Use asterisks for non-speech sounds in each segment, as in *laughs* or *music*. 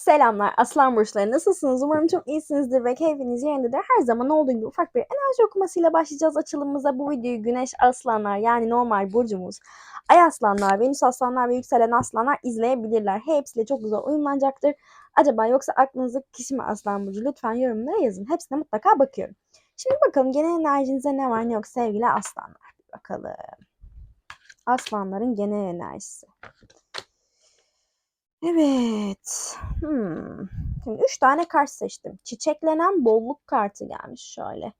Selamlar Aslan Burçları nasılsınız? Umarım çok iyisinizdir ve keyfiniz yerindedir. Her zaman olduğu gibi ufak bir enerji okumasıyla başlayacağız açılımımıza. Bu videoyu Güneş Aslanlar yani normal burcumuz Ay Aslanlar, Venüs Aslanlar ve Yükselen Aslanlar izleyebilirler. Hepsiyle çok güzel uyumlanacaktır. Acaba yoksa aklınızdaki kişi mi Aslan Burcu? Lütfen yorumlara yazın. Hepsine mutlaka bakıyorum. Şimdi bakalım genel enerjinize ne var ne yok sevgili Aslanlar. Bakalım. Aslanların genel enerjisi. Evet. Hmm. Şimdi üç tane kart seçtim. Çiçeklenen bolluk kartı gelmiş şöyle.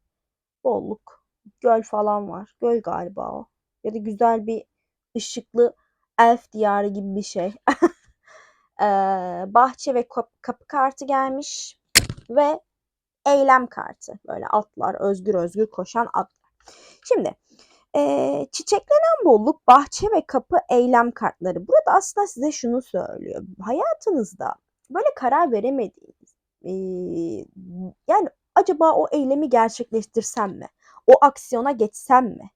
Bolluk. Göl falan var. Göl galiba o. Ya da güzel bir ışıklı elf diyarı gibi bir şey. *laughs* ee, bahçe ve kapı kartı gelmiş. Ve eylem kartı. Böyle atlar, özgür özgür koşan atlar. Şimdi e, çiçeklenen bolluk, bahçe ve kapı eylem kartları. Burada aslında size şunu söylüyor. Hayatınızda böyle karar veremediğiniz, e, yani acaba o eylemi gerçekleştirsem mi? O aksiyona geçsem mi?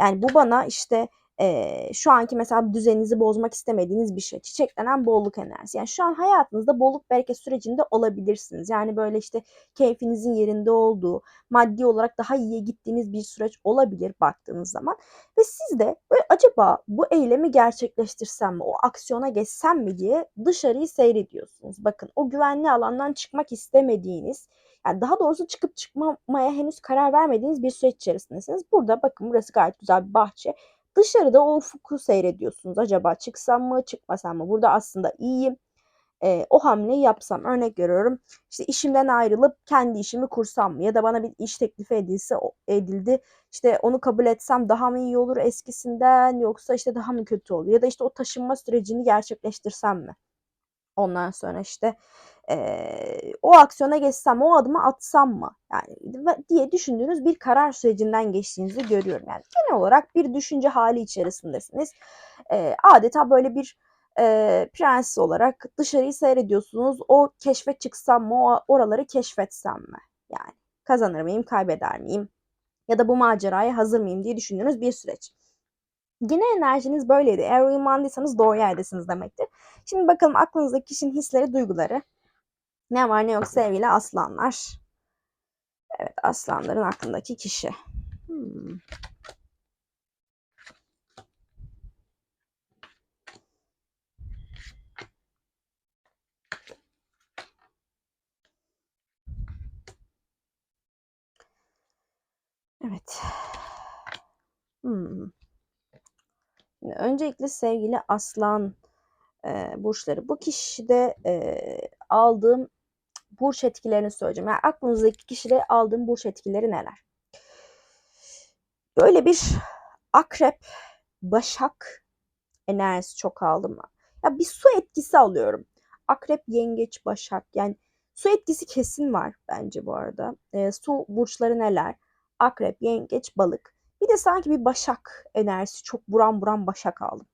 Yani bu bana işte e, şu anki mesela düzeninizi bozmak istemediğiniz bir şey. Çiçeklenen bolluk enerjisi. Yani şu an hayatınızda bolluk bereket sürecinde olabilirsiniz. Yani böyle işte keyfinizin yerinde olduğu, maddi olarak daha iyiye gittiğiniz bir süreç olabilir baktığınız zaman. Ve siz de böyle acaba bu eylemi gerçekleştirsem mi, o aksiyona geçsem mi diye dışarıyı seyrediyorsunuz. Bakın o güvenli alandan çıkmak istemediğiniz, yani daha doğrusu çıkıp çıkmamaya henüz karar vermediğiniz bir süreç içerisindesiniz. Burada bakın burası gayet güzel bir bahçe. Dışarıda o ufku seyrediyorsunuz. Acaba çıksam mı çıkmasam mı? Burada aslında iyiyim. E, o hamleyi yapsam örnek görüyorum. İşte işimden ayrılıp kendi işimi kursam mı? Ya da bana bir iş teklifi edilse edildi. İşte onu kabul etsem daha mı iyi olur eskisinden yoksa işte daha mı kötü olur? Ya da işte o taşınma sürecini gerçekleştirsem mi? Ondan sonra işte e, o aksiyona geçsem, o adımı atsam mı? Yani diye düşündüğünüz bir karar sürecinden geçtiğinizi görüyorum. Yani genel olarak bir düşünce hali içerisindesiniz. E, adeta böyle bir e, prens olarak dışarıyı seyrediyorsunuz. O keşfe çıksam mı, oraları keşfetsem mi? Yani kazanır mıyım, kaybeder miyim? Ya da bu maceraya hazır mıyım diye düşündüğünüz bir süreç. Yine enerjiniz böyleydi. Eğer uyumlandıysanız doğru yerdesiniz demektir. Şimdi bakalım aklınızdaki kişinin hisleri, duyguları. Ne var ne yok sevgili aslanlar. Evet aslanların aklındaki kişi. Hmm. Evet. Hmm. Öncelikle sevgili aslan e, burçları. Bu kişide e, aldığım burç etkilerini söyleyeceğim. Yani aklınızdaki kişide aldığım burç etkileri neler? Böyle bir akrep, başak enerjisi çok aldım. Ya bir su etkisi alıyorum. Akrep, yengeç, başak. Yani su etkisi kesin var bence bu arada. E, su burçları neler? Akrep, yengeç, balık. Bir de sanki bir başak enerjisi çok buram buram başak aldım.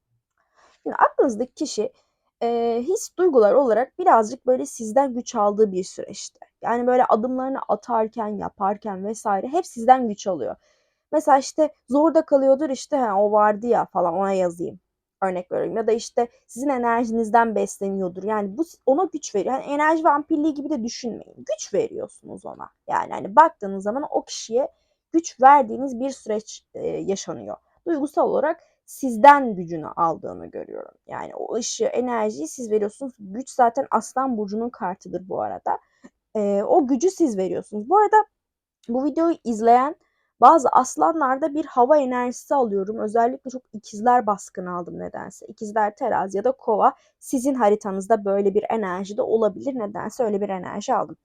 Şimdi aklınızdaki kişi e, his duygular olarak birazcık böyle sizden güç aldığı bir süreçte. Yani böyle adımlarını atarken, yaparken vesaire hep sizden güç alıyor. Mesela işte zorda kalıyordur işte ha, o vardı ya falan ona yazayım. Örnek veriyorum. Ya da işte sizin enerjinizden besleniyordur. Yani bu ona güç veriyor. Yani enerji vampirliği gibi de düşünmeyin. Güç veriyorsunuz ona. Yani hani baktığınız zaman o kişiye güç verdiğiniz bir süreç e, yaşanıyor. Duygusal olarak sizden gücünü aldığını görüyorum. Yani o ışığı, enerjiyi siz veriyorsunuz. Güç zaten Aslan Burcu'nun kartıdır bu arada. E, o gücü siz veriyorsunuz. Bu arada bu videoyu izleyen bazı aslanlarda bir hava enerjisi alıyorum. Özellikle çok ikizler baskın aldım nedense. İkizler terazi ya da kova sizin haritanızda böyle bir enerji de olabilir. Nedense öyle bir enerji aldım.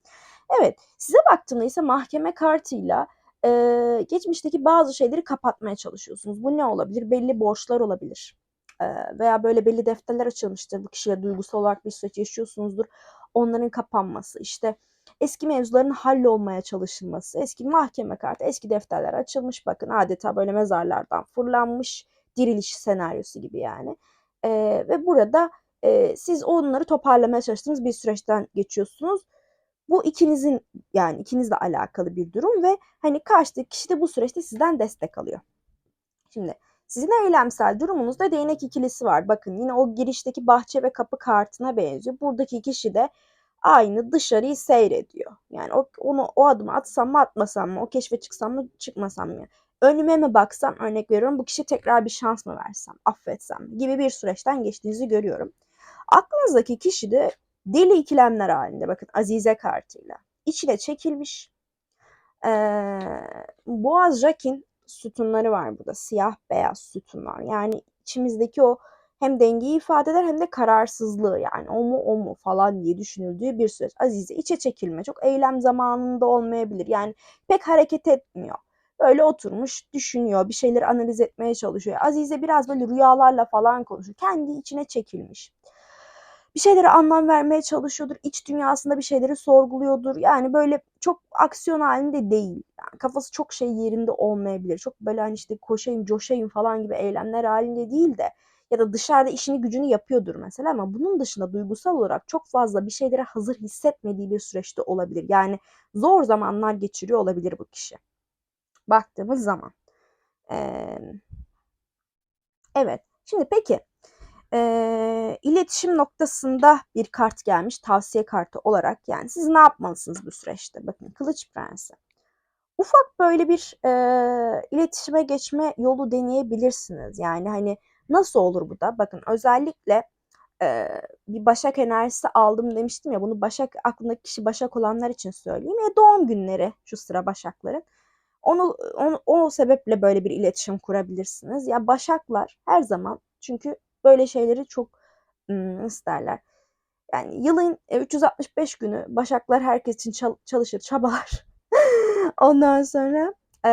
Evet size baktığımda ise mahkeme kartıyla e, geçmişteki bazı şeyleri kapatmaya çalışıyorsunuz. Bu ne olabilir? Belli borçlar olabilir. E, veya böyle belli defterler açılmıştır. Bu kişiyle duygusal olarak bir süreç yaşıyorsunuzdur. Onların kapanması, işte eski mevzuların hallolmaya çalışılması, eski mahkeme kartı, eski defterler açılmış. Bakın adeta böyle mezarlardan fırlanmış diriliş senaryosu gibi yani. E, ve burada e, siz onları toparlamaya çalıştığınız bir süreçten geçiyorsunuz bu ikinizin yani ikinizle alakalı bir durum ve hani karşıdaki kişi de bu süreçte sizden destek alıyor. Şimdi sizin eylemsel durumunuzda değnek ikilisi var. Bakın yine o girişteki bahçe ve kapı kartına benziyor. Buradaki kişi de aynı dışarıyı seyrediyor. Yani o, onu o adımı atsam mı atmasam mı, o keşfe çıksam mı çıkmasam mı? Önüme mi baksam örnek veriyorum bu kişi tekrar bir şans mı versem, affetsem gibi bir süreçten geçtiğinizi görüyorum. Aklınızdaki kişi de deli ikilemler halinde bakın Azize kartıyla. içine çekilmiş. Ee, Boğaz Jack'in sütunları var burada. Siyah beyaz sütunlar. Yani içimizdeki o hem dengeyi ifade eder hem de kararsızlığı yani o mu o mu falan diye düşünüldüğü bir süreç. Azize içe çekilme çok eylem zamanında olmayabilir. Yani pek hareket etmiyor. Böyle oturmuş düşünüyor bir şeyleri analiz etmeye çalışıyor. Azize biraz böyle rüyalarla falan konuşuyor. Kendi içine çekilmiş. Bir şeylere anlam vermeye çalışıyordur. İç dünyasında bir şeyleri sorguluyordur. Yani böyle çok aksiyon halinde değil. Yani kafası çok şey yerinde olmayabilir. Çok böyle hani işte koşayım, coşayım falan gibi eylemler halinde değil de ya da dışarıda işini gücünü yapıyordur mesela ama bunun dışında duygusal olarak çok fazla bir şeylere hazır hissetmediği bir süreçte olabilir. Yani zor zamanlar geçiriyor olabilir bu kişi. Baktığımız zaman. Ee, evet. Şimdi peki e, iletişim noktasında bir kart gelmiş tavsiye kartı olarak yani siz ne yapmalısınız bu süreçte? Bakın Kılıç Prensi. Ufak böyle bir e, iletişime geçme yolu deneyebilirsiniz. Yani hani Nasıl olur bu da? Bakın özellikle e, bir başak enerjisi aldım demiştim ya bunu başak aklındaki kişi başak olanlar için söyleyeyim ya doğum günleri şu sıra başakların. Onu, onu o sebeple böyle bir iletişim kurabilirsiniz. Ya başaklar her zaman çünkü böyle şeyleri çok nasıl derler? Yani yılın 365 günü başaklar herkes için çalışır, çabalar. *laughs* Ondan sonra e,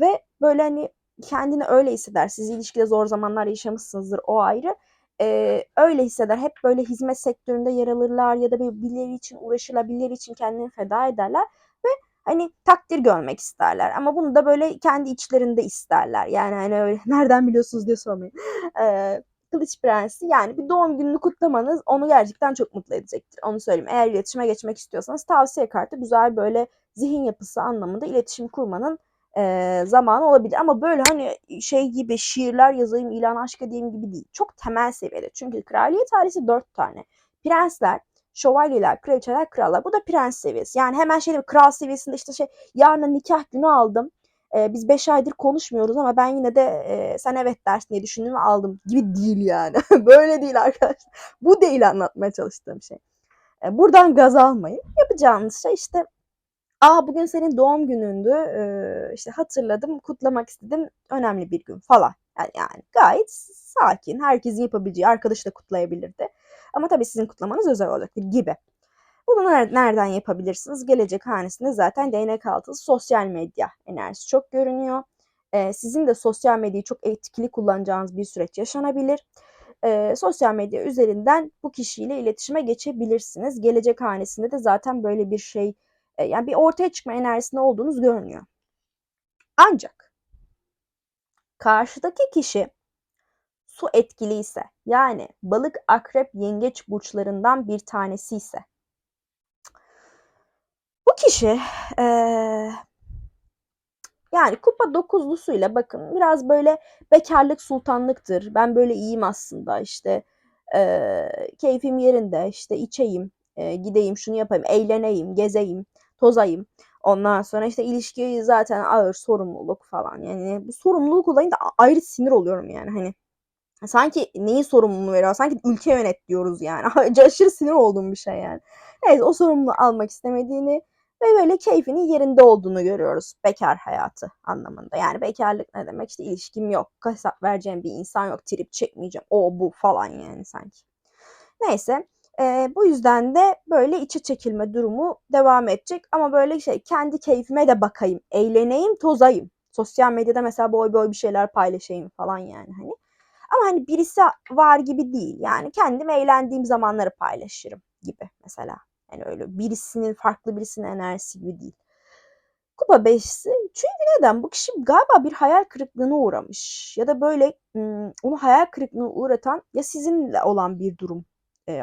ve böyle hani kendini öyle hisseder. Siz ilişkide zor zamanlar yaşamışsınızdır o ayrı. Ee, öyle hisseder. Hep böyle hizmet sektöründe yer alırlar ya da birileri için uğraşırlar, için kendini feda ederler ve hani takdir görmek isterler. Ama bunu da böyle kendi içlerinde isterler. Yani hani öyle nereden biliyorsunuz diye sormayın. Ee, *laughs* Kılıç Prensi yani bir doğum gününü kutlamanız onu gerçekten çok mutlu edecektir. Onu söyleyeyim. Eğer iletişime geçmek istiyorsanız tavsiye kartı güzel böyle zihin yapısı anlamında iletişim kurmanın e, zamanı olabilir. Ama böyle hani şey gibi şiirler yazayım, ilan aşk edeyim gibi değil. Çok temel seviyede. Çünkü kraliyet ailesi dört tane. Prensler, şövalyeler, kraliçeler, krallar. Bu da prens seviyesi. Yani hemen şey kral seviyesinde işte şey yarın nikah günü aldım. Ee, biz beş aydır konuşmuyoruz ama ben yine de e, sen evet dersin diye düşündüm ve aldım gibi değil yani. *laughs* Böyle değil arkadaşlar. Bu değil anlatmaya çalıştığım şey. Ee, buradan gaz almayın. Yapacağınız şey işte Aa bugün senin doğum günündü. Ee, işte hatırladım, kutlamak istedim. Önemli bir gün falan. Yani, yani gayet sakin. Herkesin yapabileceği, arkadaşı da kutlayabilirdi. Ama tabii sizin kutlamanız özel olacaktır gibi. Bunu nereden yapabilirsiniz? Gelecek hanesinde zaten değnek altı sosyal medya enerjisi çok görünüyor. Ee, sizin de sosyal medyayı çok etkili kullanacağınız bir süreç yaşanabilir. Ee, sosyal medya üzerinden bu kişiyle iletişime geçebilirsiniz. Gelecek hanesinde de zaten böyle bir şey e, yani bir ortaya çıkma enerjisinde olduğunuz görünüyor. Ancak karşıdaki kişi su etkili ise yani balık, akrep, yengeç burçlarından bir tanesi ise bu kişi ee, yani kupa dokuzlusuyla bakın biraz böyle bekarlık sultanlıktır. Ben böyle iyiyim aslında işte e, keyfim yerinde işte içeyim, e, gideyim şunu yapayım, eğleneyim, gezeyim tozayım. Ondan sonra işte ilişki zaten ağır sorumluluk falan. Yani bu sorumluluk olayında ayrı sinir oluyorum yani hani. Sanki neyin sorumluluğunu veriyor? Sanki ülke yönet diyoruz yani. *laughs* Aşırı sinir olduğum bir şey yani. Neyse o sorumluluğu almak istemediğini ve böyle keyfinin yerinde olduğunu görüyoruz bekar hayatı anlamında. Yani bekarlık ne demek? İşte ilişkim yok, hesap vereceğim bir insan yok, trip çekmeyeceğim, o bu falan yani sanki. Neyse e, bu yüzden de böyle içe çekilme durumu devam edecek. Ama böyle şey kendi keyfime de bakayım, eğleneyim, tozayım. Sosyal medyada mesela boy boy bir şeyler paylaşayım falan yani hani. Ama hani birisi var gibi değil. Yani kendim eğlendiğim zamanları paylaşırım gibi mesela. Yani öyle birisinin farklı birisinin enerjisi gibi değil. Kupa beşisi çünkü neden? Bu kişi galiba bir hayal kırıklığına uğramış. Ya da böyle onu hayal kırıklığına uğratan ya sizinle olan bir durum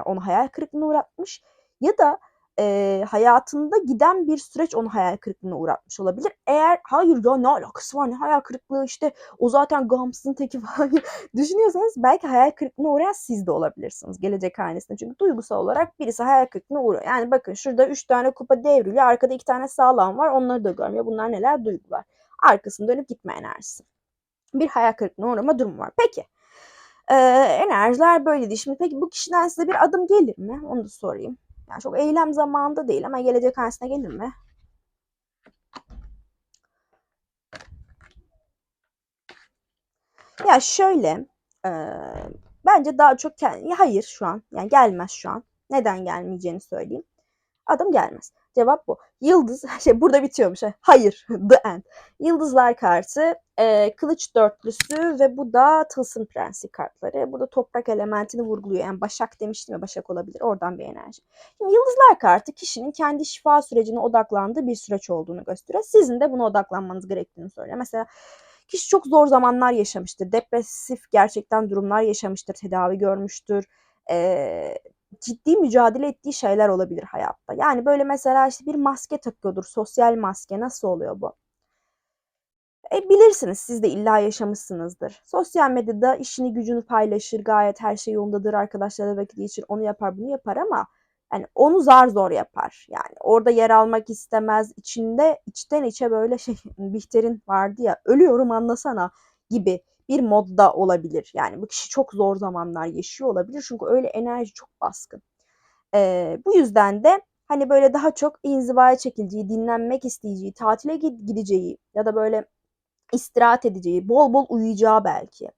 onu hayal kırıklığına uğratmış ya da eee, hayatında giden bir süreç onu hayal kırıklığına uğratmış olabilir. Eğer hayır ya ne alakası var ne hayal kırıklığı işte o zaten gamsızın teki *laughs* falan düşünüyorsanız belki hayal kırıklığına uğrayan siz de olabilirsiniz gelecek hanesinde. Çünkü duygusal olarak birisi hayal kırıklığına uğruyor. Yani bakın şurada 3 tane kupa devriliyor. Arkada 2 tane sağlam var. Onları da görmüyor. Bunlar neler? Duygular. Arkasını dönüp gitme enerjisi. Bir hayal kırıklığına uğrama durumu var. Peki. Ee, enerjiler böyleydi. Şimdi peki bu kişiden size bir adım gelir mi? Onu da sorayım. Yani çok eylem zamanında değil ama gelecek hanesine gelir mi? Ya şöyle, e, bence daha çok kendi, hayır şu an, yani gelmez şu an. Neden gelmeyeceğini söyleyeyim. Adım gelmez. Cevap bu. Yıldız, *laughs* şey burada bitiyormuş. Hayır, *laughs* the end. Yıldızlar kartı, e, kılıç dörtlüsü ve bu da tılsım prensi kartları. Burada toprak elementini vurguluyor. Yani başak demiştim ya başak olabilir. Oradan bir enerji. Şimdi yıldızlar kartı kişinin kendi şifa sürecine odaklandığı bir süreç olduğunu gösteriyor. Sizin de buna odaklanmanız gerektiğini söylüyor. Mesela kişi çok zor zamanlar yaşamıştır. Depresif gerçekten durumlar yaşamıştır. Tedavi görmüştür. Ee, ciddi mücadele ettiği şeyler olabilir hayatta. Yani böyle mesela işte bir maske takıyordur. Sosyal maske nasıl oluyor bu? E, bilirsiniz siz de illa yaşamışsınızdır. Sosyal medyada işini gücünü paylaşır, gayet her şey yolundadır, arkadaşlarla vakit geçirir, onu yapar, bunu yapar ama yani onu zar zor yapar. Yani orada yer almak istemez. içinde içten içe böyle şey *laughs* Bihter'in vardı ya ölüyorum anlasana gibi bir modda olabilir. Yani bu kişi çok zor zamanlar yaşıyor olabilir. Çünkü öyle enerji çok baskın. Ee, bu yüzden de hani böyle daha çok inzivaya çekileceği, dinlenmek isteyeceği, tatile gideceği ya da böyle istirahat edeceği, bol bol uyuyacağı belki.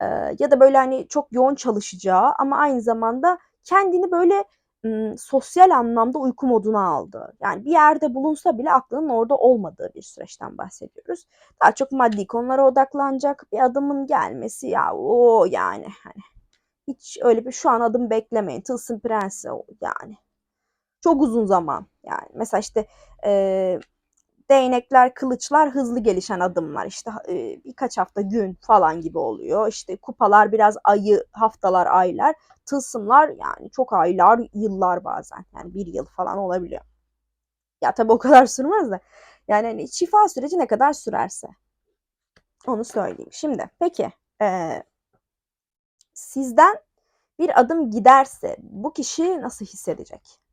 Ee, ya da böyle hani çok yoğun çalışacağı ama aynı zamanda kendini böyle sosyal anlamda uyku moduna aldı. Yani bir yerde bulunsa bile aklının orada olmadığı bir süreçten bahsediyoruz. Daha çok maddi konulara odaklanacak bir adımın gelmesi ya o yani hani hiç öyle bir şu an adım beklemeyin. Tılsım prensi yani. Çok uzun zaman yani. Mesela işte e, değnekler, kılıçlar hızlı gelişen adımlar. İşte e, birkaç hafta, gün falan gibi oluyor. İşte kupalar biraz ayı, haftalar, aylar. Tılsımlar yani çok aylar, yıllar bazen. Yani bir yıl falan olabiliyor. Ya tabii o kadar *laughs* sürmez de. Yani hani şifa süreci ne kadar sürerse. Onu söyleyeyim. Şimdi peki e, sizden bir adım giderse bu kişi nasıl hissedecek?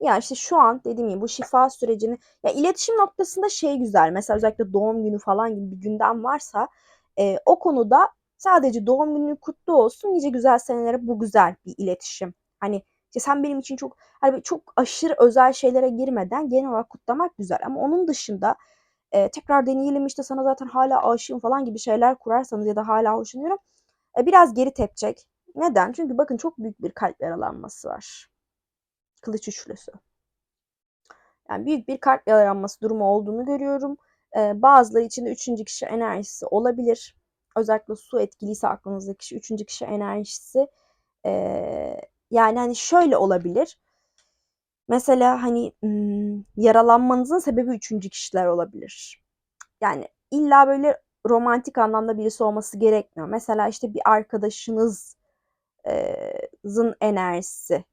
Ya işte şu an dediğim gibi bu şifa sürecini ya iletişim noktasında şey güzel. Mesela özellikle doğum günü falan gibi bir gündem varsa e, o konuda sadece doğum günü kutlu olsun nice güzel senelere bu güzel bir iletişim. Hani işte sen benim için çok hani çok aşırı özel şeylere girmeden genel olarak kutlamak güzel ama onun dışında e, tekrar deneyelim işte sana zaten hala aşığım falan gibi şeyler kurarsanız ya da hala hoşlanıyorum e, biraz geri tepecek. Neden? Çünkü bakın çok büyük bir kalp yaralanması var. Kılıç üçlüsü. Yani büyük bir kalp yaralanması durumu olduğunu görüyorum. Ee, bazıları için de üçüncü kişi enerjisi olabilir. Özellikle su etkiliyse aklınızdaki kişi üçüncü kişi enerjisi. Ee, yani hani şöyle olabilir. Mesela hani ım, yaralanmanızın sebebi üçüncü kişiler olabilir. Yani illa böyle romantik anlamda birisi olması gerekmiyor. Mesela işte bir arkadaşınızın enerjisi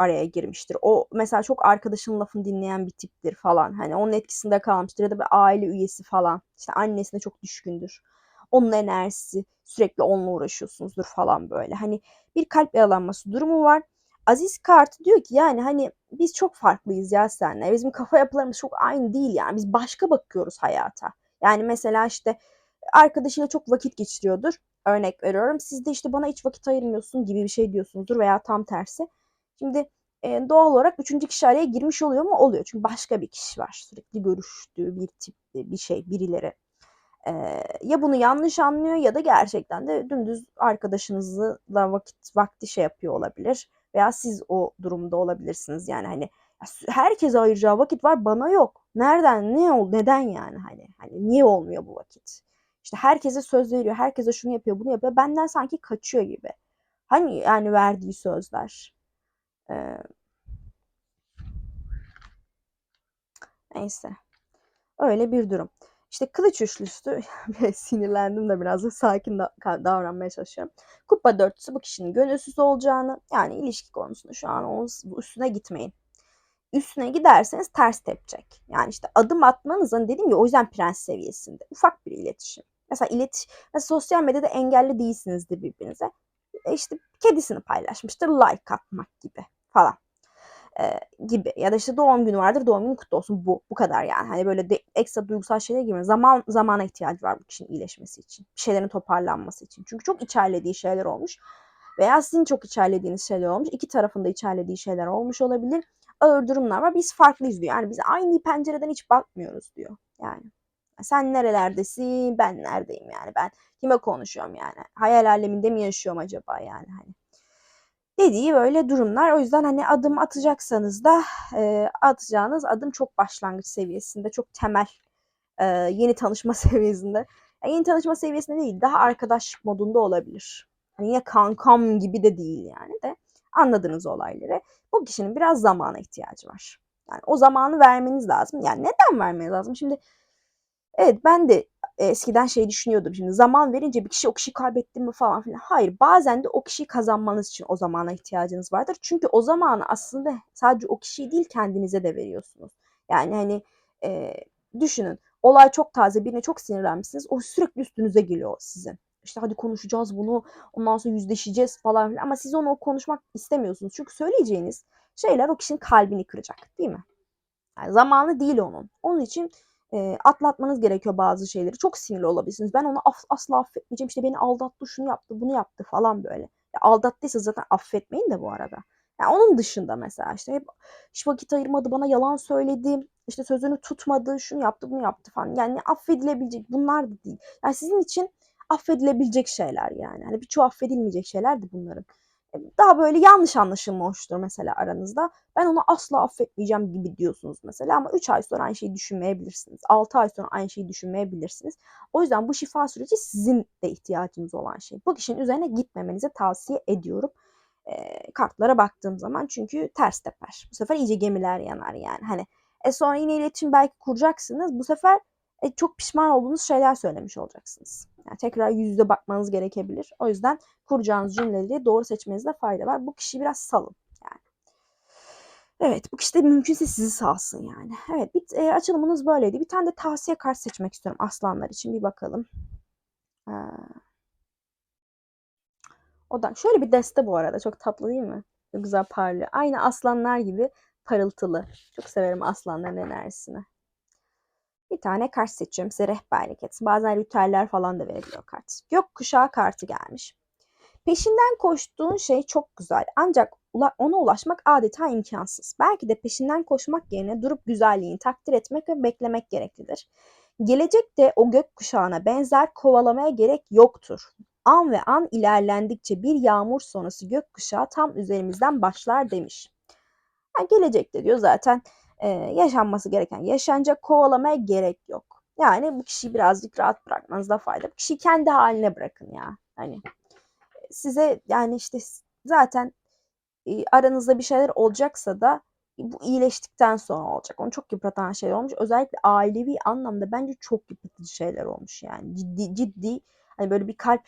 araya girmiştir. O mesela çok arkadaşının lafını dinleyen bir tiptir falan. Hani onun etkisinde kalmıştır ya da bir aile üyesi falan. İşte annesine çok düşkündür. Onun enerjisi sürekli onunla uğraşıyorsunuzdur falan böyle. Hani bir kalp yaralanması durumu var. Aziz Kart diyor ki yani hani biz çok farklıyız ya seninle. Bizim kafa yapılarımız çok aynı değil yani. Biz başka bakıyoruz hayata. Yani mesela işte arkadaşıyla çok vakit geçiriyordur. Örnek veriyorum. Siz de işte bana hiç vakit ayırmıyorsun gibi bir şey diyorsunuzdur veya tam tersi. Şimdi e, doğal olarak üçüncü kişi araya girmiş oluyor mu? Oluyor. Çünkü başka bir kişi var. Sürekli görüştüğü bir tip bir şey birileri. E, ya bunu yanlış anlıyor ya da gerçekten de dümdüz arkadaşınızla vakit vakti şey yapıyor olabilir. Veya siz o durumda olabilirsiniz. Yani hani herkese ayıracağı vakit var bana yok. Nereden ne oldu neden yani hani hani niye olmuyor bu vakit? İşte herkese söz veriyor, herkese şunu yapıyor, bunu yapıyor. Benden sanki kaçıyor gibi. Hani yani verdiği sözler. Ee, neyse. Öyle bir durum. İşte kılıç üçlüsü *laughs* sinirlendim de biraz da sakin da, davranmaya çalışıyorum. Kupa dörtlüsü bu kişinin gönülsüz olacağını yani ilişki konusunda şu an onun üstüne gitmeyin. Üstüne giderseniz ters tepecek. Yani işte adım atmanızın dediğim gibi o yüzden prens seviyesinde. Ufak bir iletişim. Mesela iletiş, mesela sosyal medyada engelli değilsinizdir birbirinize. E işte kedisini paylaşmıştır like atmak gibi falan e, gibi. Ya da işte doğum günü vardır doğum günü kutlu olsun. Bu bu kadar yani. Hani böyle de, ekstra duygusal şeyler gibi zaman zamana ihtiyacı var bu kişinin iyileşmesi için. Bir şeylerin toparlanması için. Çünkü çok içerlediği şeyler olmuş veya sizin çok içerlediğiniz şeyler olmuş. İki tarafında içerlediği şeyler olmuş olabilir. Ağır durumlar var. Biz farklıyız diyor yani biz aynı pencereden hiç bakmıyoruz diyor. Yani sen nerelerdesin? Ben neredeyim yani? Ben kime konuşuyorum yani? Hayal aleminde mi yaşıyorum acaba yani? Hani dediği böyle durumlar. O yüzden hani adım atacaksanız da e, atacağınız adım çok başlangıç seviyesinde, çok temel e, yeni tanışma *laughs* seviyesinde. Yani yeni tanışma seviyesinde değil, daha arkadaş modunda olabilir. Hani yine kankam gibi de değil yani de anladığınız olayları. Bu kişinin biraz zamana ihtiyacı var. Yani o zamanı vermeniz lazım. Yani neden vermeniz lazım? Şimdi evet ben de eskiden şey düşünüyordum şimdi zaman verince bir kişi o kişiyi kaybettim mi falan filan. Hayır bazen de o kişiyi kazanmanız için o zamana ihtiyacınız vardır. Çünkü o zamanı aslında sadece o kişiyi değil kendinize de veriyorsunuz. Yani hani e, düşünün olay çok taze birine çok sinirlenmişsiniz o sürekli üstünüze geliyor sizin. İşte hadi konuşacağız bunu ondan sonra yüzleşeceğiz falan filan ama siz onu konuşmak istemiyorsunuz. Çünkü söyleyeceğiniz şeyler o kişinin kalbini kıracak değil mi? Yani zamanı değil onun. Onun için e, atlatmanız gerekiyor bazı şeyleri. Çok sinirli olabilirsiniz. Ben onu af, asla affetmeyeceğim. İşte beni aldattı, şunu yaptı, bunu yaptı falan böyle. Ya aldattıysa zaten affetmeyin de bu arada. Yani onun dışında mesela işte hep hiç vakit ayırmadı, bana yalan söyledi, işte sözünü tutmadı, şunu yaptı, bunu yaptı falan. Yani affedilebilecek bunlar da değil. Yani sizin için affedilebilecek şeyler yani. Hani birçoğu affedilmeyecek şeyler de bunların daha böyle yanlış anlaşılma oluştur mesela aranızda. Ben onu asla affetmeyeceğim gibi diyorsunuz mesela ama 3 ay sonra aynı şeyi düşünmeyebilirsiniz. 6 ay sonra aynı şeyi düşünmeyebilirsiniz. O yüzden bu şifa süreci sizin de ihtiyacınız olan şey. Bu kişinin üzerine gitmemenizi tavsiye ediyorum. E, kartlara baktığım zaman çünkü ters teper. Bu sefer iyice gemiler yanar yani. Hani e sonra yine iletişim belki kuracaksınız. Bu sefer e, çok pişman olduğunuz şeyler söylemiş olacaksınız. Yani tekrar yüz yüze bakmanız gerekebilir. O yüzden kuracağınız cümleleri doğru seçmenizde fayda var. Bu kişiyi biraz salın. Yani. Evet bu kişi de mümkünse sizi salsın yani. Evet bir e, açılımınız böyleydi. Bir tane de tavsiye kart seçmek istiyorum aslanlar için. Bir bakalım. Ee, o da şöyle bir deste bu arada. Çok tatlı değil mi? Çok güzel parlıyor. Aynı aslanlar gibi parıltılı. Çok severim aslanların enerjisini. Bir tane kart seçiyorum size rehberlik etsin. Bazen ritüeller falan da verebiliyor kart. Gökkuşağı kartı gelmiş. Peşinden koştuğun şey çok güzel ancak ona ulaşmak adeta imkansız. Belki de peşinden koşmak yerine durup güzelliğini takdir etmek ve beklemek gereklidir. Gelecekte o gökkuşağına benzer kovalamaya gerek yoktur. An ve an ilerlendikçe bir yağmur sonrası gökkuşağı tam üzerimizden başlar demiş. Yani gelecekte diyor zaten e, yaşanması gereken yaşanacak kovalamaya gerek yok. Yani bu kişiyi birazcık rahat bırakmanızda fayda. Bu kişiyi kendi haline bırakın ya. Hani size yani işte zaten e, aranızda bir şeyler olacaksa da bu iyileştikten sonra olacak. Onu çok yıpratan şeyler olmuş. Özellikle ailevi anlamda bence çok yıpratıcı şeyler olmuş yani. Ciddi ciddi hani böyle bir kalp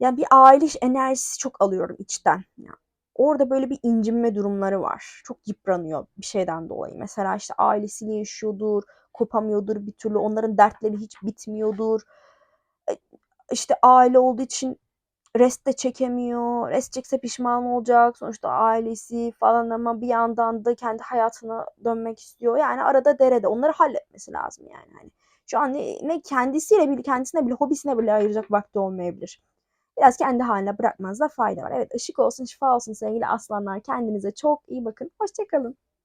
yani bir aile enerjisi çok alıyorum içten. Yani orada böyle bir incinme durumları var. Çok yıpranıyor bir şeyden dolayı. Mesela işte ailesiyle yaşıyordur, kopamıyordur bir türlü. Onların dertleri hiç bitmiyordur. E, işte aile olduğu için rest de çekemiyor. Rest çekse pişman olacak. Sonuçta ailesi falan ama bir yandan da kendi hayatına dönmek istiyor. Yani arada derede. Onları halletmesi lazım yani. Hani şu an ne, ne kendisiyle bile kendisine bile hobisine bile ayıracak vakti olmayabilir. Biraz kendi haline bırakmanızda fayda var. Evet ışık olsun şifa olsun sevgili aslanlar. Kendinize çok iyi bakın. Hoşçakalın.